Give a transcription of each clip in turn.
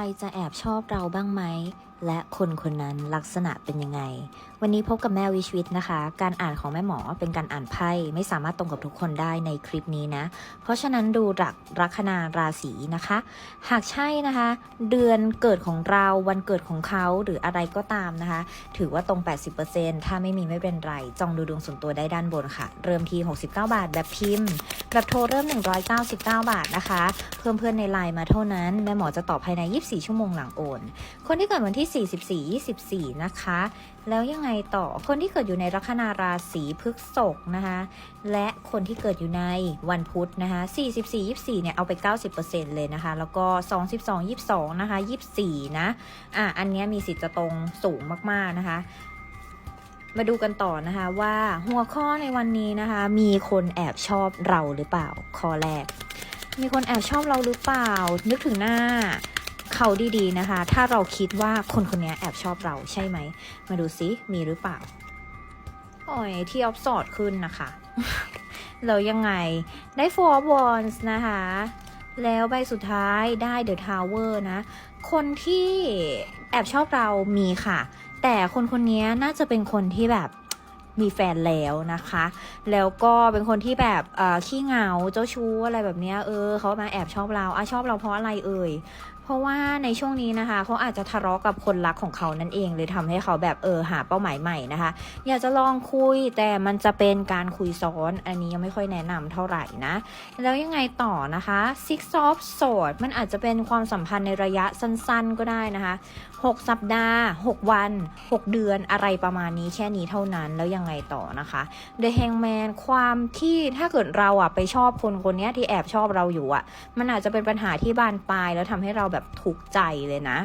รจะแอบชอบเราบ้างไหม และคนคนนั้นลักษณะเป็นยังไง วันนี้พบกับแม่วิชวิตนะคะ การอ่านของแม่หมอเป็นการอ่านไพ่ไม่สามารถตรงกับทุกคนได้ในคลิปนี้นะ เพราะฉะนั้นดูหลักลัคนาราศีนะคะ หากใช่นะคะ เดือนเกิดของเราวันเกิดของเขาหรืออะไรก็ตามนะคะ ถือว่าตรง 80%ถ้าไม่มีไม่เป็นไร จองดูดวงส่วนตัวได้ด้านบนค่ะ เริ่มที่ 69 บาทแบบพิมพ์ แบบโทรเริ่ม 199 บาทนะคะ เพิ่มเพื่อนในไลน์มาเท่านั้น แม่หมอจะตอบภายใน 24 ชั่วโมงหลังโอน คนที่เกิดวันที่44 24 นะคะ แล้วยังไงต่อคนที่เกิดอยู่ในลัคนาราศีพฤษภนะคะ และคนที่เกิดอยู่ในวันพุธนะคะ 44 24 เนี่ย เอาไป 90%เลยนะคะ แล้วก็22 22 นะคะ 24 นะ อะ อันเนี้ยมีสิทธิ์จะตรงสูงมาก ๆ นะคะมาดูกันต่อนะคะว่าหัวข้อในวันนี้นะคะ มีคนแอบชอบเราหรือเปล่าข้อแรก มีคนแอบชอบเราหรือเปล่า นึกถึงหน้า เขาดีๆนะคะ ถ้าเราคิดว่าคนคนนี้แอบชอบเราใช่ไหม มาดูซิมีหรือเปล่าโอ้ยที่ออฟสอดขึ้นนะคะแล้วยังไงได้ four of wands นะคะ แล้วใบสุดท้ายได้ the tower นะ คนที่แอบชอบเรามีค่ะ แต่คนคนนี้น่าจะเป็นคนที่แบบมีแฟนแล้วนะคะ แล้วก็เป็นคนที่แบบขี้เหงาเจ้าชู้อะไรแบบเนี้ยเออเขามาแอบชอบเราอะชอบเราเพราะอะไรเอ่ย ราะว่าในช่วงนี้นะคะเขาอาจจะทะเลาะกับคนรักของเขานั่นเองเลยทำให้เขาแบบเออหาเป้าหมายใหม่นะคะ อยากจะลองคุยแต่มันจะเป็นการคุยซ้อน อันนี้ยังไม่ค่อยแนะนำเท่าไหร่นะ แล้วยังไงต่อนะคะ six of sword มันอาจจะเป็นความสัมพันธ์ในระยะสั้นๆก็ได้นะคะ 6 สัปดาห์ 6 วัน 6 เดือนอะไรประมาณนี้แค่นี้เท่านั้นแล้วยังไงต่อนะคะ The Hangman ความที่ถ้าเกิดเราอะไปชอบคนคนนี้ที่แอบชอบเราอยู่อะมันอาจจะเป็นปัญหาที่บานปลายแล้วทำให้เราแบบแบบถูกใจเลยนะ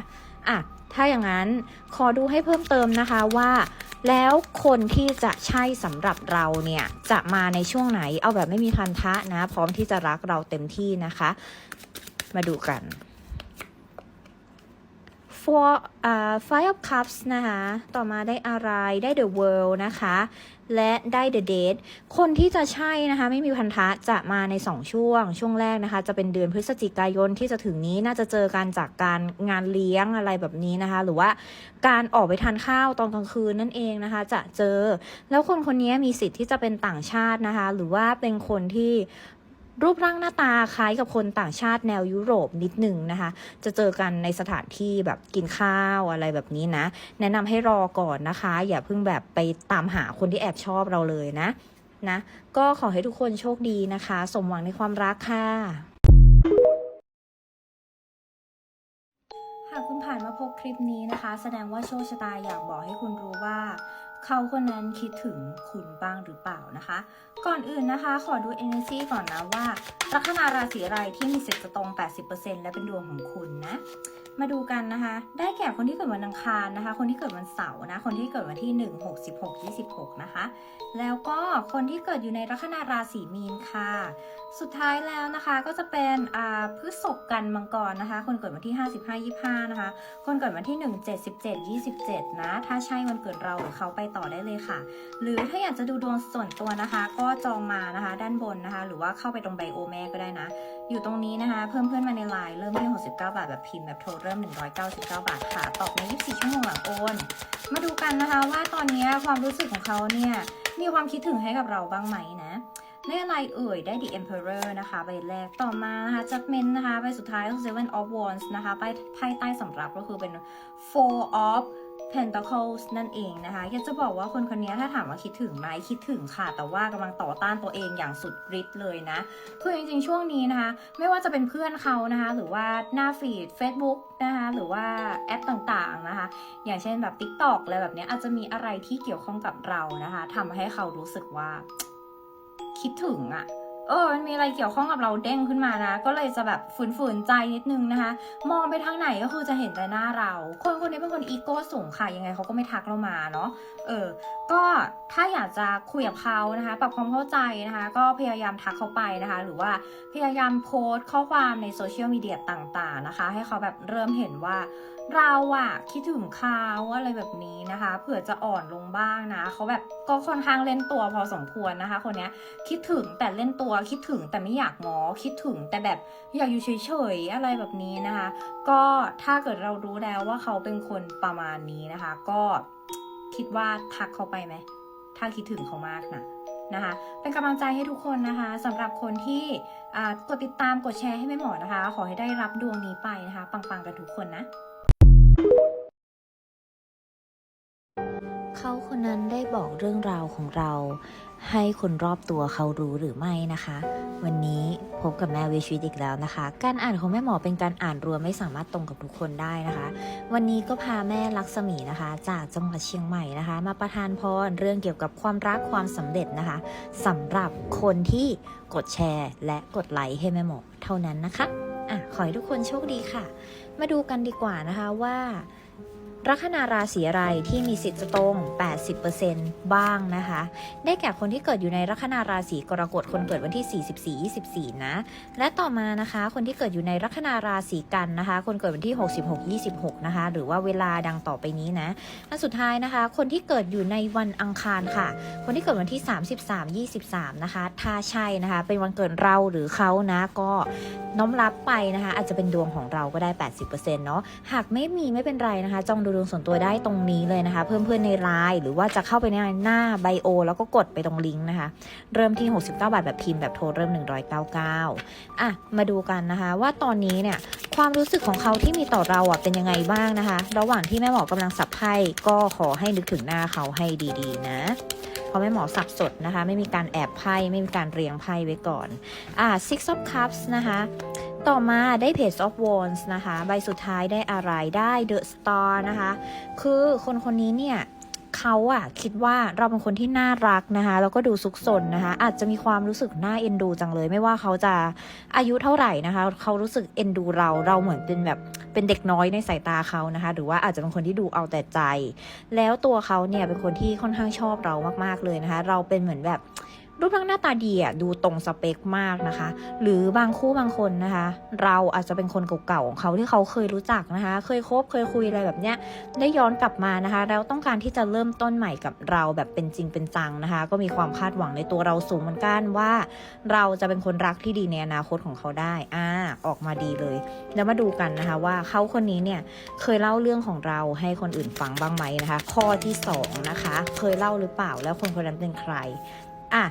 อะถ้าอย่างนั้นขอดูให้เพิ่มเติมนะคะว่า แล้วคนที่จะใช่สำหรับเราเนี่ย จะมาในช่วงไหนเอาแบบไม่มีพันธะนะ พร้อมที่จะรักเราเต็มที่นะคะ มาดูกัน for uh, five of cups นะคะ ต่อมาได้อะไร ได้ the world นะคะ และได้ the date คนที่จะใช่นะคะ ไม่มีพันธะจะมาใน 2 ช่วง ช่วงแรกนะคะ จะเป็นเดือนพฤศจิกายนที่จะถึงนี้น่าจะเจอกันจากการงานเลี้ยงอะไรแบบนี้นะคะ หรือว่าการออกไปทานข้าวตอนกลางคืนนั่นเองนะคะ จะเจอ แล้วคนคนนี้มีสิทธิ์ที่จะเป็นต่างชาตินะคะ หรือว่าเป็นคนที่ รูปร่างหน้าตาคล้ายกับคนต่างชาติแนวยุโรปนิดหนึ่งนะคะ จะเจอกันในสถานที่แบบกินข้าวอะไรแบบนี้นะ แนะนำให้รอก่อนนะคะ อย่าเพิ่งแบบไปตามหาคนที่แอบชอบเราเลยนะนะ ก็ขอให้ทุกคนโชคดีนะคะ สมหวังในความรักค่ะหากคุณผ่านมาพบคลิปนี้นะคะ แสดงว่าโชคชะตาอยากบอกให้คุณรู้ว่า เขาคนนั้นคิดถึงคุณบ้างหรือเปล่านะคะ ก่อนอื่นนะคะ ขอดู energy ก่อนนะว่าลัคนาราศีอะไรที่มีสิทธิ์จะตรง 80%และเป็นดวงของคุณนะ มาดูกันนะคะ ได้แก่คนที่เกิดวันอังคารนะคะ คนที่เกิดวันเสาร์นะ คนที่เกิดวันที่ 1 6 16 26 นะคะ แล้วก็คนที่เกิดอยู่ในลัคนาราศีมีนค่ะ สุดท้ายแล้วนะคะก็จะเป็นอ่าพฤษภกันมังกรนะคะ คนเกิดวันที่ 55 25 นะคะ คนเกิดวันที่ 1 7 17 27 นะ ถ้าใช่วันเกิดเราหรือเขาไปต่อได้เลยค่ะ หรือถ้าอยากจะดูดวงส่วนตัวนะคะ ก็จองมานะคะ ด้านบนนะคะ หรือว่าเข้าไปตรงไบโอแม่ก็ได้นะ อยู่ตรงนี้นะคะ เพิ่มเพื่อนมาในไลน์เริ่มที่ 69 บาท แบบพิมพ์แบบโทรเริ่ม 199 บาทค่ะ ตอบใน 24 ชั่วโมงหลังโอน มาดูกันนะคะว่าตอนนี้ความรู้สึกของเขาเนี่ย มีความคิดถึงให้กับเราบ้างไหมนะได้อะไรเอ่ย ได้ The Emperor นะคะใบแรกต่อมานะคะ Judgment นะคะใบสุดท้ายก็ Seven of Wands นะคะใบไพ่ใต้สำรับก็คือเป็น Four of Pentacles นั่นเองนะคะอยากจะบอกว่าคนคนนี้ถ้าถามว่าคิดถึงไหมคิดถึงค่ะ แต่ว่ากำลังต่อต้านตัวเองอย่างสุดฤทธิ์เลยนะคือจริงๆช่วงนี้นะคะ ไม่ว่าจะเป็นเพื่อนเขานะคะ หรือว่าหน้าฟีด Facebook นะคะ หรือว่าแอปต่างๆนะคะ อย่างเช่นแบบ TikTok อะไรแบบนี้อาจจะมีอะไรที่เกี่ยวข้องกับเรานะคะทำให้เขารู้สึกว่า คิดถึงอะ่ะ เออมันมีอะไรเกี่ยวข้องกับเราเด้งขึ้นมานะ ก็เลยจะแบบฝืนๆใจนิดนึงนะคะ มองไปทางไหนก็คือจะเห็นแต่หน้าเรา คนคนนี้เป็นคนอีโก้สูงค่ะยังไงเขาก็ไม่ทักเรามาเนาะเออ ก็ถ้าอยากจะคุยกับเขานะคะ ปรับความเข้าใจนะคะ ก็พยายามทักเขาไปนะคะ หรือว่าพยายามโพสต์ข้อความในโซเชียลมีเดียต่างๆนะคะ ให้เขาแบบเริ่มเห็นว่า เราอะคิดถึงเขาอะไรแบบนี้นะคะ เผื่อจะอ่อนลงบ้างนะเขาแบบก็ค่อนข้างเล่นตัวพอสมควรนะคะ คนเนี้ยคิดถึงแต่เล่นตัวคิดถึงแต่ไม่อยากง้อคิดถึงแต่แบบอยากอยู่เฉยๆอะไรแบบนี้นะคะ ก็ถ้าเกิดเรารู้แล้วว่าเขาเป็นคนประมาณนี้นะคะ ก็คิดว่าทักเขาไปไหมถ้าคิดถึงเขามากนะนะคะ เป็นกำลังใจให้ทุกคนนะคะสำหรับคนที่อ่ากดติดตามกดแชร์ให้แม่หมอนะคะ ขอให้ได้รับดวงนี้ไปนะคะ ปังๆ กันทุกคนนะ เขาคนนั้นได้บอกเรื่องราวของเรา ให้คนรอบตัวเขารู้หรือไม่นะคะ วันนี้พบกับแม่วิชีวิตอีกแล้วนะคะ การอ่านของแม่หมอเป็นการอ่านรวมไม่สามารถตรงกับทุกคนได้นะคะ วันนี้ก็พาแม่ลักษมีนะคะ จากจังหวัดเชียงใหม่นะคะ มาประทานพรเรื่องเกี่ยวกับความรักความสำเร็จนะคะสำหรับคนที่กดแชร์ และกดไลค์ให้แม่หมอเท่านั้นนะคะอะขอให้ทุกคนโชคดีค่ะ มาดูกันดีกว่านะคะว่า ลัคนาราศีอะไรที่มีสิทธิ์จะตรง 80%บ้างนะคะ ได้แก่คนที่เกิดอยู่ในลัคนาราศีกรกฎ คนเกิดวันที่ 44 24 นะ และต่อมานะคะ คนที่เกิดอยู่ในลัคนาราศีกันนะคะ คนเกิดวันที่ 66 26 นะคะ หรือว่าเวลาดังต่อไปนี้นะอันสุดท้ายนะคะ คนที่เกิดอยู่ในวันอังคารค่ะ คนที่เกิดวันที่ 33 23 นะคะ ถ้าใช่นะคะ เป็นวันเกิดเราหรือเขานะ ก็น้อมรับไปนะคะ อาจจะเป็นดวงของเราก็ได้ 80%เนาะ หากไม่มีไม่เป็นไรนะคะ จองดูดวงส่วนตัวได้ตรงนี้เลยนะคะ เพิ่มเพื่อนในไลน์หรือว่าจะเข้าไปในหน้าไบโอ แล้วก็กดไปตรงลิงก์นะคะ เริ่มที่ 69 บาทแบบพิมพ์แบบโทรเริ่ม 199อะมาดูกันนะคะ ว่าตอนนี้เนี่ยความรู้สึกของเขาที่มีต่อเราอะเป็นยังไงบ้างนะคะ ระหว่างที่แม่หมอกำลังสับไพ่ก็ขอให้นึกถึงหน้าเขาให้ดีๆ นะ พราะแม่หมอสับสดนะคะ ไม่มีการแอบไพ่ไม่มีการเรียงไพ่ไว้ก่อนอ่า six of cups นะคะ ต่อมาได้ Page of Wands นะคะ ใบสุดท้ายได้อะไรได้ The Star นะคะ คือคนคนนี้เนี่ย เขาอะคิดว่าเราเป็นคนที่น่ารักนะคะ แล้วก็ดูซุกซนนะคะ อาจจะมีความรู้สึกน่าเอ็นดูจังเลย ไม่ว่าเขาจะอายุเท่าไหร่นะคะ เขารู้สึกเอ็นดูเราเราเหมือนเป็นแบบเป็นเด็กน้อยในสายตาเขานะคะ หรือว่าอาจจะเป็นคนที่ดูเอาแต่ใจ แล้วตัวเขาเนี่ยเป็นคนที่ค่อนข้างชอบเรามากๆเลยนะคะ เราเป็นเหมือนแบบ รูปร่างหน้าตาดีอะดูตรงสเปคมากนะคะ หรือบางคู่บางคนนะคะ เราอาจจะเป็นคนเก่าๆของเขาที่เขาเคยรู้จักนะคะ เคยคบเคยคุยอะไรแบบเนี้ยได้ย้อนกลับมานะคะ แล้วต้องการที่จะเริ่มต้นใหม่กับเราแบบเป็นจริงเป็นจังนะคะ ก็มีความคาดหวังในตัวเราสูงเหมือนกันว่า เราจะเป็นคนรักที่ดีในอนาคตของเขาได้อ่าออกมาดีเลย แล้วมาดูกันนะคะว่าเขาคนนี้เนี่ยเคยเล่าเรื่องของเราให้คนอื่นฟังบ้างไหมนะคะ ข้อที่สองนะคะเคยเล่าหรือเปล่าแล้วคนคนนั้นเป็นใคร อะ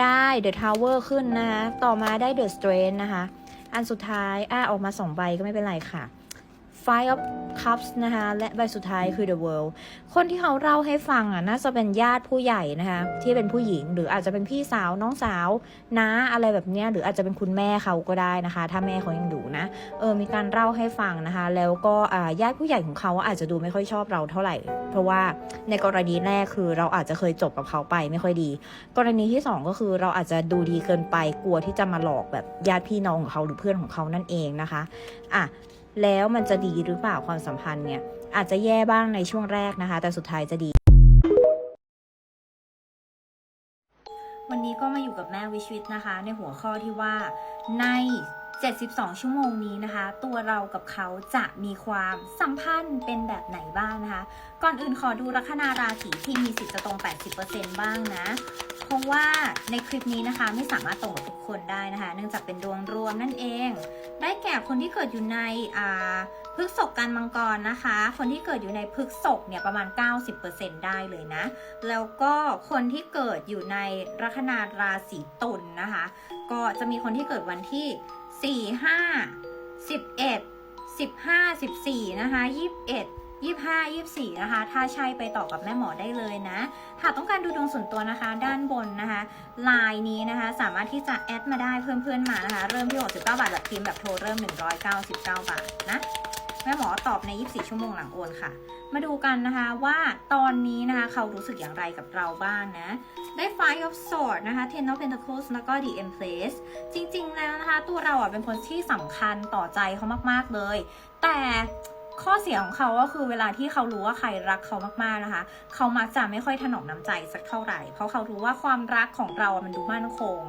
ได้ The Tower ขึ้นนะคะ ต่อมาได้ The Strength นะคะ อันสุดท้าย อะ ออกมาสองใบก็ไม่เป็นไรค่ะ Five of Cups นะคะและใบสุดท้ายคือ The World คนที่เขาเล่าให้ฟังอะน่าจะเป็นญาติผู้ใหญ่นะคะที่เป็นผู้หญิง หรืออาจจะเป็นพี่สาวน้องสาวน้าอะไรแบบเนี้ยหรืออาจจะเป็นคุณแม่เขาก็ได้นะคะ ถ้าแม่เขายังอยู่นะเออมีการเล่าให้ฟังนะคะ แล้วก็อ่าญาติผู้ใหญ่ของเขาอาจจะดูไม่ค่อยชอบเราเท่าไหร่ เพราะว่าในกรณีแรกคือเราอาจจะเคยจบกับเขาไปไม่ค่อยดี กรณีที่สองก็คือเราอาจจะดูดีเกินไปกลัวที่จะมาหลอกแบบญาติพี่น้องของเขาหรือเพื่อนของเขานั่นเองนะคะอะ แล้วมันจะดีหรือเปล่าความสัมพันธ์เนี่ย อาจจะแย่บ้างในช่วงแรกนะคะ แต่สุดท้ายจะดี วันนี้ก็มาอยู่กับแม่วิชวิตนะคะ ในหัวข้อที่ว่าใน 72 ชั่วโมงนี้นะคะ ตัวเรากับเขาจะมีความสัมพันธ์เป็นแบบไหนบ้างนะคะ ก่อนอื่นขอดูลัคนาราศีที่มีสิทธิ์จะตรง 80%บ้างนะ เพราะว่าในคลิปนี้นะคะไม่สามารถตรงกับทุกคนได้นะคะ เนื่องจากเป็นดวงรวมนั่นเอง ได้แก่คนที่เกิดอยู่ในอ่าพฤกษกกันมังกรนะคะ คนที่เกิดอยู่ในพฤกษกเนี่ยประมาณ 90%ได้เลยนะ แล้วก็คนที่เกิดอยู่ในลัคนาราศีตุลนะคะ ก็จะมีคนที่เกิดวันที่ 4 5 11 15 14 นะคะ 21 25 24 นะคะ ถ้าใช่ไปต่อกับแม่หมอได้เลยนะ หากต้องการดูดวงส่วนตัวนะคะ ด้านบนนะคะไลน์นี้นะคะ สามารถที่จะแอดมาได้เพิ่มเพื่อนมานะคะ เริ่มที่ 69 บาทแบบพิมพ์แบบโทรเริ่ม 199 บาทนะแม่หมอตอบใน 24 ชั่วโมงหลังโอนค่ะ มาดูกันนะคะว่าตอนนี้นะคะเขารู้สึกอย่างไรกับเราบ้างนะ ได้ Five of Swords นะคะ Ten of Pentacles แล้วก็ The Empress จริงๆ แล้วนะคะ ตัวเราอะเป็นคนที่สำคัญต่อใจเขามากๆเลย แต่ ข้อเสียของเขาก็คือเวลาที่เขารู้ว่าใครรักเขามากๆนะคะ เขามักจะไม่ค่อยถนอมน้ำใจสักเท่าไหร่ เพราะเขารู้ว่าความรักของเรามันดูมั่นคง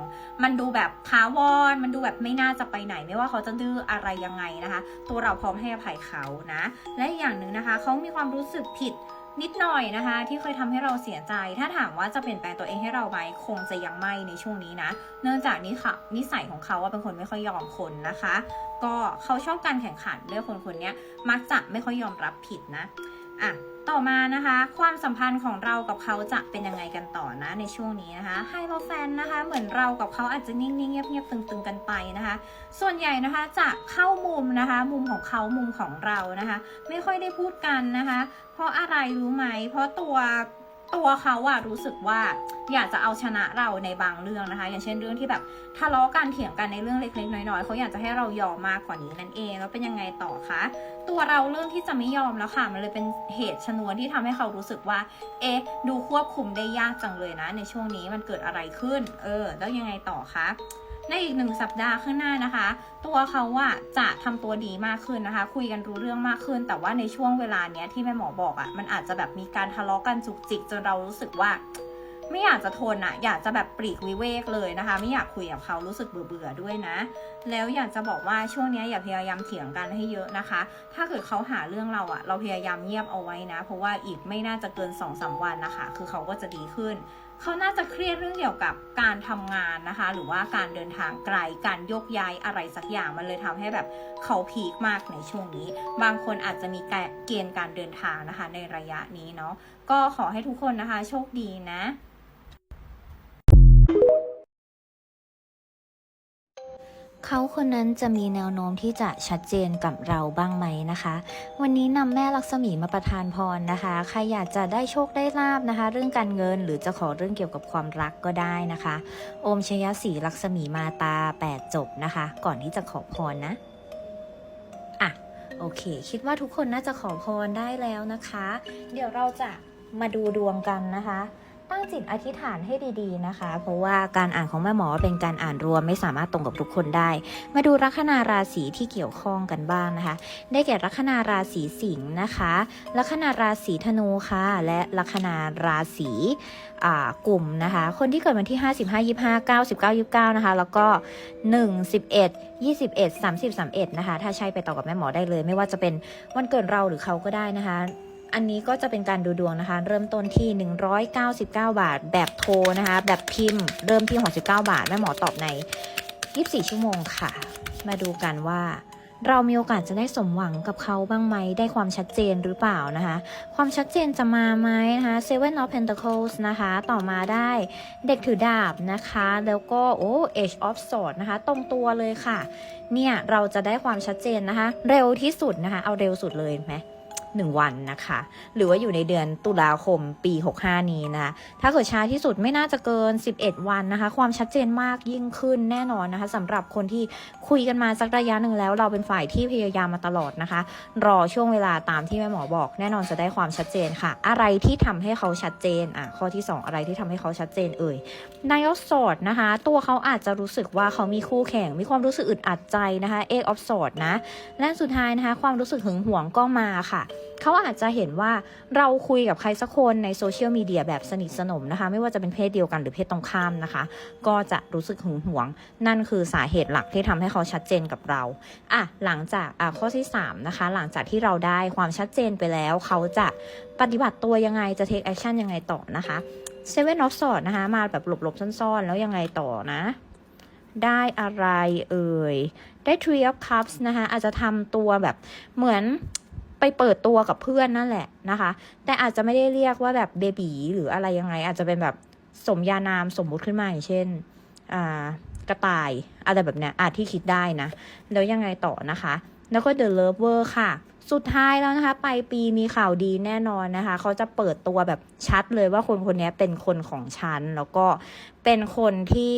มันดูแบบท้าวรมันดูแบบไม่น่าจะไปไหน ไม่ว่าเขาจะดื้ออะไรยังไงนะคะ ตัวเราพร้อมให้อภัยเขานะ และอีกอย่างหนึ่งนะคะ เขามีความรู้สึกผิดนิดหน่อยนะคะ ที่เคยทำให้เราเสียใจ ถ้าถามว่าจะเปลี่ยนแปลงตัวเองให้เราไหมคงจะยังไม่ในช่วงนี้นะ เนื่องจากนี้ค่ะนิสัยของเขาว่าเป็นคนไม่ค่อยยอมคนนะคะ ก็เขาชอบการแข่งขันด้วยคนคนเนี้ยมักจะไม่ค่อยยอมรับผิดนะอะต่อมานะคะ ความสัมพันธ์ของเรากับเขาจะเป็นยังไงกันต่อนะในช่วงนี้นะคะไฮโลแฟนนะคะ เหมือนเรากับเขาอาจจะนิ่งๆเงียบๆตึงๆกันไปนะคะ ส่วนใหญ่นะคะจะเข้ามุมนะคะ มุมของเขามุมของเรานะคะ ไม่ค่อยได้พูดกันนะคะ เพราะอะไรรู้ไหม เพราะตัว ตัวเขาอะรู้สึกว่าอยากจะเอาชนะเราในบางเรื่องนะคะ อย่างเช่นเรื่องที่แบบทะเลาะกันเถียงกันในเรื่องเล็กๆน้อยๆเขาอยากจะให้เรายอมมากกว่านี้นั่นเองแล้วเป็นยังไงต่อคะตัวเราเรื่องที่จะไม่ยอมแล้วค่ะ มันเลยเป็นเหตุชนวนที่ทำให้เขารู้สึกว่า เอ๊ะ ดูควบคุมได้ยากจังเลยนะ ในช่วงนี้มันเกิดอะไรขึ้น เออ แล้วยังไงต่อคะ ในอีกหนึ่งสัปดาห์ข้างหน้านะคะ ตัวเขาอะจะทำตัวดีมากขึ้นนะคะ คุยกันรู้เรื่องมากขึ้น แต่ว่าในช่วงเวลาเนี้ยที่แม่หมอบอกอะมันอาจจะแบบมีการทะเลาะกันจุกจิกจนเรารู้สึกว่า ไม่อยากจะทนอะอยากจะแบบปลีกวิเวกเลยนะคะ ไม่อยากคุยกับเขารู้สึกเบื่อเบื่อๆด้วยนะ แล้วอยากจะบอกว่าช่วงนี้อย่าพยายามเถียงกันให้เยอะนะคะ ถ้าเกิดเขาหาเรื่องเราอะเราพยายามเงียบเอาไว้นะ เพราะว่าอีกไม่น่าจะเกิน2อสวันนะคะ คือเขาก็จะดีขึ้น เขาน่าจะเครียดเรื่องเกี่ยวกับการทำงานนะคะ หรือว่าการเดินทางไกลการยกย้ายอะไรสักอย่างมันเลยทำให้แบบเขาพีคมากในช่วงนี้ บางคนอาจจะมีเกณฑ์การเดินทางนะคะ ในระยะนี้เนาะก็ขอให้ทุกคนนะคะ โชคดีนะ เขาคนนั้นจะมีแนวโน้มที่จะชัดเจนกับเราบ้างไหมนะคะ วันนี้นำแม่ลักษมีมาประทานพรนะคะ ใครอยากจะได้โชคได้ลาบนะคะ เรื่องการเงินหรือจะขอเรื่องเกี่ยวกับความรักก็ได้นะคะ โอมชยศรีลักษมีมาตา 8 จบนะคะ ก่อนที่จะขอพรนะอะโอเค คิดว่าทุกคนน่าจะขอพรได้แล้วนะคะ เดี๋ยวเราจะมาดูดวงกันนะคะ ตั้งจิตอธิษฐานให้ดีๆนะคะ เพราะว่าการอ่านของแม่หมอเป็นการอ่านรวมไม่สามารถตรงกับทุกคนได้ มาดูลัคนาราศีที่เกี่ยวข้องกันบ้างนะคะ ได้แก่ลัคนาราศีสิงห์นะคะลัคนาราศีธนูค่ะ และลัคนาราศีกลุ่มนะคะ คนที่เกิดวันที่ 55-25, 9 19 29 นะคะ แล้วก็ 1 11 21 30 31 นะคะ ถ้าใช่ไปต่อกับแม่หมอได้เลย ไม่ว่าจะเป็นวันเกิดเราหรือเขาก็ได้นะคะ อันนี้ก็จะเป็นการดูดวงนะคะ เริ่มต้นที่ 199 บาท แบบโทรนะคะ แบบพิมพ์ เริ่มที่ 69 บาทแม่หมอตอบใน 24 ชั่วโมงค่ะ มาดูกันว่า เรามีโอกาสจะได้สมหวังกับเขาบ้างไหม ได้ความชัดเจนหรือเปล่านะคะ ความชัดเจนจะมาไหมนะคะ Seven of Pentacles นะคะ ต่อมาได้เด็กถือดาบนะคะ แล้วก็โอ้ Age of Swords นะคะ ตรงตัวเลยค่ะ เนี่ยเราจะได้ความชัดเจนนะคะ เร็วที่สุดนะคะ เอาเร็วสุดเลยไหม หนึ่งวันนะคะ หรือว่าอยู่ในเดือนตุลาคมปี 65 นี้นะคะถ้าเกิดช้าที่สุดไม่น่าจะเกิน 11 วันนะคะ ความชัดเจนมากยิ่งขึ้นแน่นอนนะคะสำหรับคนที่คุยกันมาสักระยะหนึ่งแล้ว เราเป็นฝ่ายที่พยายามมาตลอดนะคะ รอช่วงเวลาตามที่แม่หมอบอก แน่นอนจะได้ความชัดเจนค่ะ อะไรที่ทำให้เขาชัดเจนอะข้อที่ 2 อะไรที่ทำให้เขาชัดเจนเอ่ยนายกสอดนะคะ ตัวเขาอาจจะรู้สึกว่าเขามีคู่แข่งมีความรู้สึกอึดอัดใจนะคะเอกออฟสอดนะและสุดท้ายนะคะ ความรู้สึกหึงหวงก็มาค่ะ เขาอาจจะเห็นว่าเราคุยกับใครสักคนในโซเชียลมีเดียแบบสนิทสนมนะคะ ไม่ว่าจะเป็นเพศเดียวกันหรือเพศตรงข้ามนะคะ ก็จะรู้สึกหึงหวง นั่นคือสาเหตุหลักที่ทำให้เขาชัดเจนกับเราอะหลังจากอะข้อที่3นะคะหลังจากที่เราได้ความชัดเจนไปแล้ว เขาจะปฏิบัติตัวยังไงจะ take action ยังไงต่อนะคะ Seven of Swords นะคะมาแบบหลบๆซ่อนๆ แล้วยังไงต่อนะได้อะไรเอ่ย ได้ Three of Cups นะคะอาจจะทำตัวแบบเหมือน ไปเปิดตัวกับเพื่อนนั่นแหละนะคะ แต่อาจจะไม่ได้เรียกว่าแบบเบบีหรืออะไรยังไง อาจจะเป็นแบบสมญานามสมมุติขึ้นมาอย่างเช่นอ่ากระต่ายอะไรแบบเนี้ยอาจที่คิดได้นะ แล้วยังไงต่อนะคะ แล้วก็ The Lover ค่ะ สุดท้ายแล้วนะคะปลายปีมีข่าวดีแน่นอนนะคะ เขาจะเปิดตัวแบบชัดเลยว่าคนคนนี้เป็นคนของฉัน แล้วก็เป็นคนที่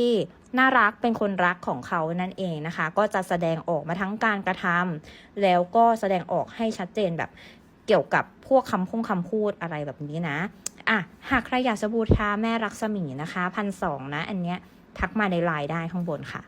น่ารักเป็นคนรักของเขานั่นเองนะคะ ก็จะแสดงออกมาทั้งการกระทำแล้วก็แสดงออกให้ชัดเจนแบบเกี่ยวกับพวกคำพุ่งคำพูดอะไรแบบนี้นะอะหากใครอยากจะบูชาแม่รักษมีนะคะพันสองนะ อันเนี้ยทักมาในไลน์ได้ข้างบนค่ะ